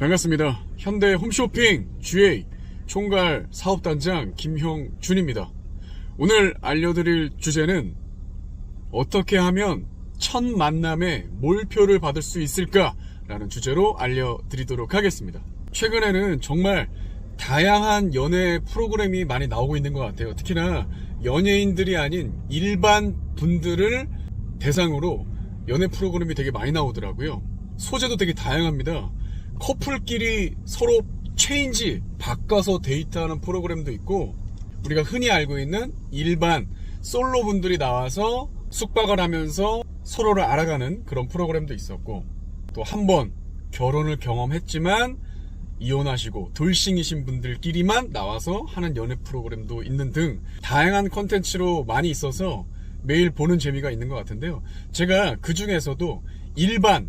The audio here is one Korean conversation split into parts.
반갑습니다. 현대 홈쇼핑 GA 총괄 사업단장 김형준입니다. 오늘 알려드릴 주제는 어떻게 하면 첫 만남에 몰표를 받을 수 있을까라는 주제로 알려드리도록 하겠습니다. 최근에는 정말 다양한 연애 프로그램이 많이 나오고 있는 것 같아요. 특히나 연예인들이 아닌 일반 분들을 대상으로 연애 프로그램이 되게 많이 나오더라고요. 소재도 되게 다양합니다. 커플끼리 서로 체인지 바꿔서 데이트하는 프로그램도 있고 우리가 흔히 알고 있는 일반 솔로 분들이 나와서 숙박을 하면서 서로를 알아가는 그런 프로그램도 있었고 또 한 번 결혼을 경험했지만 이혼하시고 돌싱이신 분들끼리만 나와서 하는 연애 프로그램도 있는 등 다양한 컨텐츠로 많이 있어서 매일 보는 재미가 있는 것 같은데요. 제가 그 중에서도 일반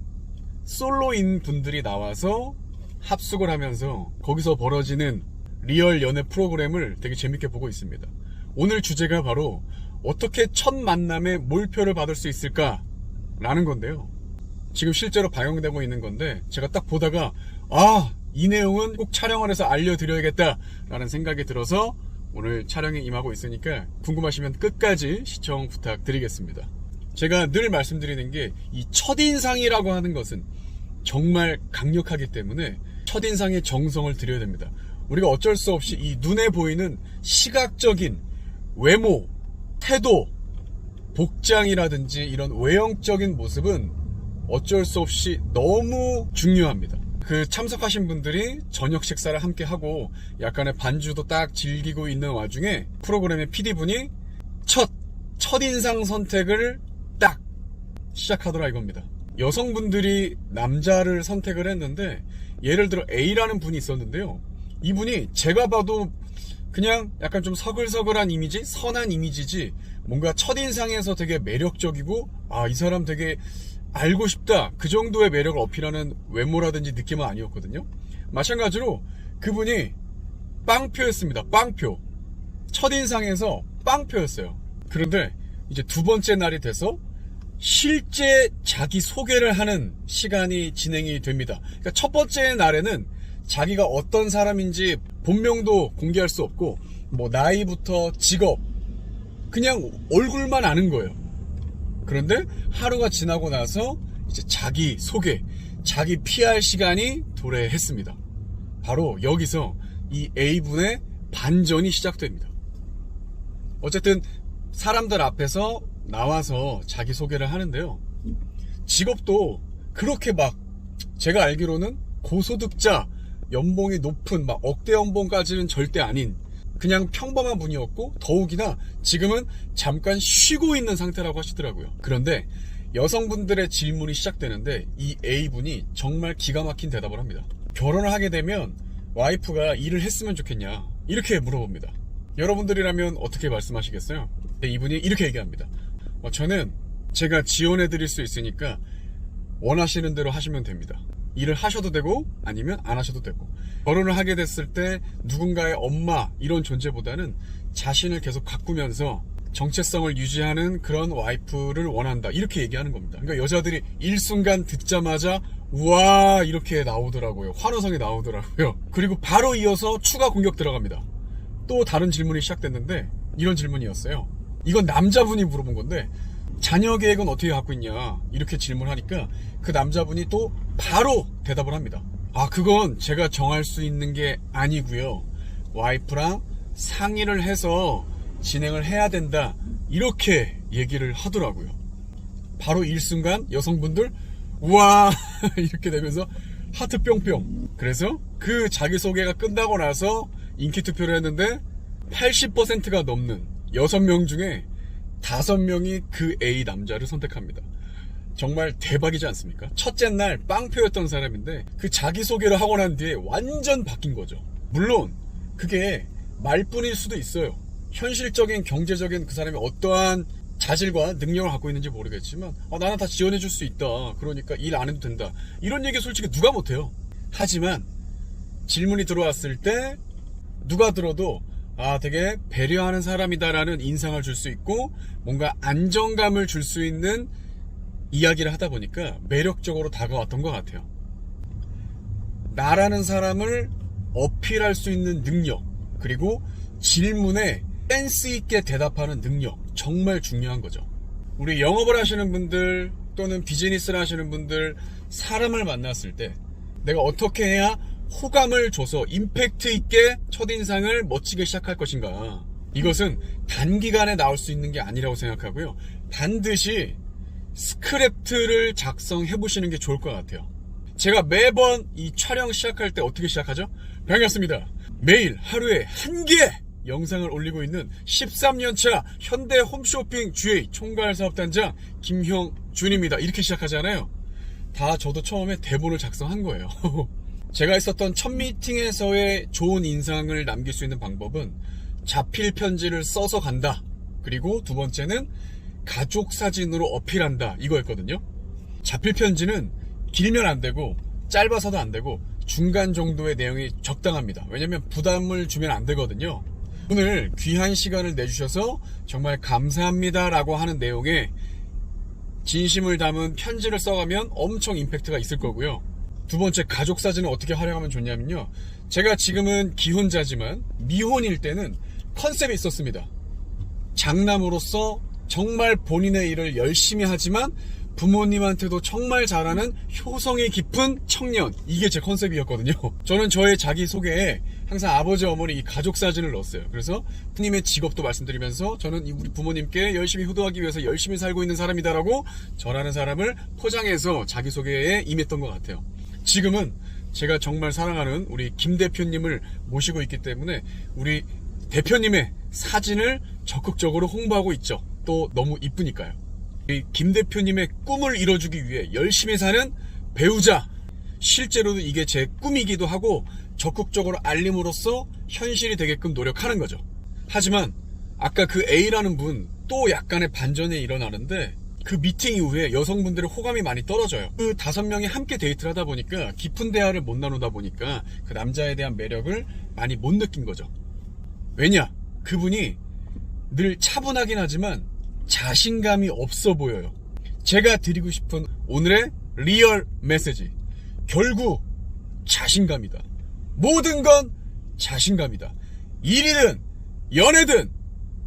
솔로인 분들이 나와서 합숙을 하면서 거기서 벌어지는 리얼 연애 프로그램을 되게 재밌게 보고 있습니다. 오늘 주제가 바로 어떻게 첫 만남에 몰표를 받을 수 있을까? 라는 건데요. 지금 실제로 방영되고 있는 건데 제가 딱 보다가 아, 이 내용은 꼭 촬영을 해서 알려드려야겠다 라는 생각이 들어서 오늘 촬영에 임하고 있으니까 궁금하시면 끝까지 시청 부탁드리겠습니다. 제가 늘 말씀드리는 게 이 첫인상이라고 하는 것은 정말 강력하기 때문에 첫인상의 정성을 들여야 됩니다. 우리가 어쩔 수 없이 이 눈에 보이는 시각적인 외모, 태도, 복장이라든지 이런 외형적인 모습은 어쩔 수 없이 너무 중요합니다. 그 참석하신 분들이 저녁 식사를 함께 하고 약간의 반주도 딱 즐기고 있는 와중에 프로그램의 PD분이 첫, 첫인상 선택을 딱 시작하더라 이겁니다. 여성분들이 남자를 선택을 했는데 예를 들어 A라는 분이 있었는데요. 이분이 제가 봐도 그냥 약간 좀 서글서글한 이미지, 선한 이미지지 뭔가 첫인상에서 되게 매력적이고 아, 이 사람 되게 알고 싶다. 그 정도의 매력을 어필하는 외모라든지 느낌은 아니었거든요. 마찬가지로 그분이 빵표였습니다. 빵표. 첫인상에서 빵표였어요. 그런데 이제 두 번째 날이 돼서 실제 자기 소개를 하는 시간이 진행이 됩니다. 그러니까 첫 번째 날에는 자기가 어떤 사람인지 본명도 공개할 수 없고 뭐 나이부터 직업 그냥 얼굴만 아는 거예요. 그런데 하루가 지나고 나서 이제 자기 소개, 자기 PR 시간이 도래했습니다. 바로 여기서 이 A분의 반전이 시작됩니다. 어쨌든 사람들 앞에서 나와서 자기 소개를 하는데요. 직업도 그렇게 막 제가 알기로는 고소득자 연봉이 높은 막 억대 연봉까지는 절대 아닌 그냥 평범한 분이었고 더욱이나 지금은 잠깐 쉬고 있는 상태라고 하시더라고요. 그런데 여성분들의 질문이 시작되는데 이 A분이 정말 기가 막힌 대답을 합니다. 결혼을 하게 되면 와이프가 일을 했으면 좋겠냐 이렇게 물어봅니다. 여러분들이라면 어떻게 말씀하시겠어요? 네, 이분이 이렇게 얘기합니다. 어, 저는 제가 지원해 드릴 수 있으니까 원하시는 대로 하시면 됩니다. 일을 하셔도 되고 아니면 안 하셔도 되고 결혼을 하게 됐을 때 누군가의 엄마 이런 존재보다는 자신을 계속 가꾸면서 정체성을 유지하는 그런 와이프를 원한다 이렇게 얘기하는 겁니다. 그러니까 여자들이 일순간 듣자마자 우와 이렇게 나오더라고요. 환호성이 나오더라고요. 그리고 바로 이어서 추가 공격 들어갑니다. 또 다른 질문이 시작됐는데 이런 질문이었어요. 이건 남자분이 물어본 건데 자녀 계획은 어떻게 갖고 있냐 이렇게 질문하니까 그 남자분이 또 바로 대답을 합니다. 아 그건 제가 정할 수 있는 게 아니고요. 와이프랑 상의를 해서 진행을 해야 된다 이렇게 얘기를 하더라고요. 바로 일순간 여성분들 우와 이렇게 되면서 하트 뿅뿅. 그래서 그 자기소개가 끝나고 나서 인기 투표를 했는데 80%가 넘는 6명 중에 5명이 그 A 남자를 선택합니다. 정말 대박이지 않습니까? 첫째 날 빵표였던 사람인데 그 자기소개를 하고 난 뒤에 완전 바뀐 거죠. 물론 그게 말뿐일 수도 있어요. 현실적인 경제적인 그 사람이 어떠한 자질과 능력을 갖고 있는지 모르겠지만 어, 나는 다 지원해 줄 수 있다. 그러니까 일 안 해도 된다. 이런 얘기 솔직히 누가 못해요. 하지만 질문이 들어왔을 때 누가 들어도 아 되게 배려하는 사람이다라는 인상을 줄 수 있고 뭔가 안정감을 줄 수 있는 이야기를 하다 보니까 매력적으로 다가왔던 것 같아요. 나라는 사람을 어필할 수 있는 능력, 그리고 질문에 센스 있게 대답하는 능력, 정말 중요한 거죠. 우리 영업을 하시는 분들 또는 비즈니스를 하시는 분들 사람을 만났을 때 내가 어떻게 해야 호감을 줘서 임팩트 있게 첫인상을 멋지게 시작할 것인가. 이것은 단기간에 나올 수 있는 게 아니라고 생각하고요. 반드시 스크립트를 작성해 보시는 게 좋을 것 같아요. 제가 매번 이 촬영 시작할 때 어떻게 시작하죠? 반갑습니다. 매일 하루에 한 개 영상을 올리고 있는 13년차 현대 홈쇼핑 GA 총괄 사업단장 김형준입니다. 이렇게 시작하잖아요. 다 저도 처음에 대본을 작성한 거예요. 제가 있었던 첫 미팅에서의 좋은 인상을 남길 수 있는 방법은 자필 편지를 써서 간다. 그리고 두 번째는 가족 사진으로 어필한다. 이거였거든요. 자필 편지는 길면 안 되고 짧아서도 안 되고 중간 정도의 내용이 적당합니다. 왜냐면 부담을 주면 안 되거든요. 오늘 귀한 시간을 내주셔서 정말 감사합니다라고 하는 내용에 진심을 담은 편지를 써가면 엄청 임팩트가 있을 거고요. 두 번째 가족 사진을 어떻게 활용하면 좋냐면요. 제가 지금은 기혼자지만 미혼일 때는 컨셉이 있었습니다. 장남으로서 정말 본인의 일을 열심히 하지만 부모님한테도 정말 잘하는 효성이 깊은 청년. 이게 제 컨셉이었거든요. 저는 저의 자기소개에 항상 아버지, 어머니 이 가족 사진을 넣었어요. 그래서 부모님의 직업도 말씀드리면서 저는 이 우리 부모님께 열심히 효도하기 위해서 열심히 살고 있는 사람이다라고 저라는 사람을 포장해서 자기소개에 임했던 것 같아요. 지금은 제가 정말 사랑하는 우리 김 대표님을 모시고 있기 때문에 우리 대표님의 사진을 적극적으로 홍보하고 있죠. 또 너무 이쁘니까요. 이김 대표님의 꿈을 이뤄주기 위해 열심히 사는 배우자. 실제로도 이게 제 꿈이기도 하고 적극적으로 알림으로써 현실이 되게끔 노력하는 거죠. 하지만 아까 그 A라는 분 또 약간의 반전이 일어나는데 그 미팅 이후에 여성분들의 호감이 많이 떨어져요. 그 다섯 명이 함께 데이트를 하다 보니까 깊은 대화를 못 나누다 보니까 그 남자에 대한 매력을 많이 못 느낀 거죠. 왜냐? 그분이 늘 차분하긴 하지만 자신감이 없어 보여요. 제가 드리고 싶은 오늘의 리얼 메시지. 결국 자신감이다. 모든 건 자신감이다. 일이든 연애든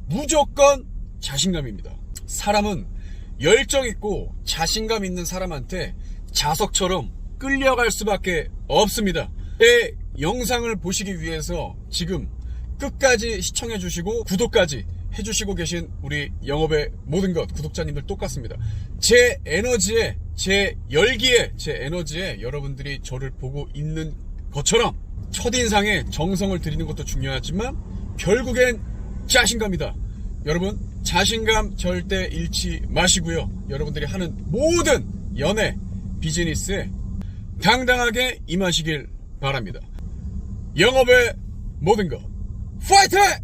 무조건 자신감입니다. 사람은 열정 있고 자신감 있는 사람한테 자석처럼 끌려갈 수밖에 없습니다. 제 영상을 보시기 위해서 지금 끝까지 시청해 주시고 구독까지 해주시고 계신 우리 영업의 모든 것 구독자님들 똑같습니다. 제 에너지에 제 열기에 제 에너지에 여러분들이 저를 보고 있는 것처럼 첫인상에 정성을 들이는 것도 중요하지만 결국엔 자신감이다. 여러분 자신감 절대 잃지 마시고요. 여러분들이 하는 모든 연애 비즈니스에 당당하게 임하시길 바랍니다. 영업의 모든 것 파이팅!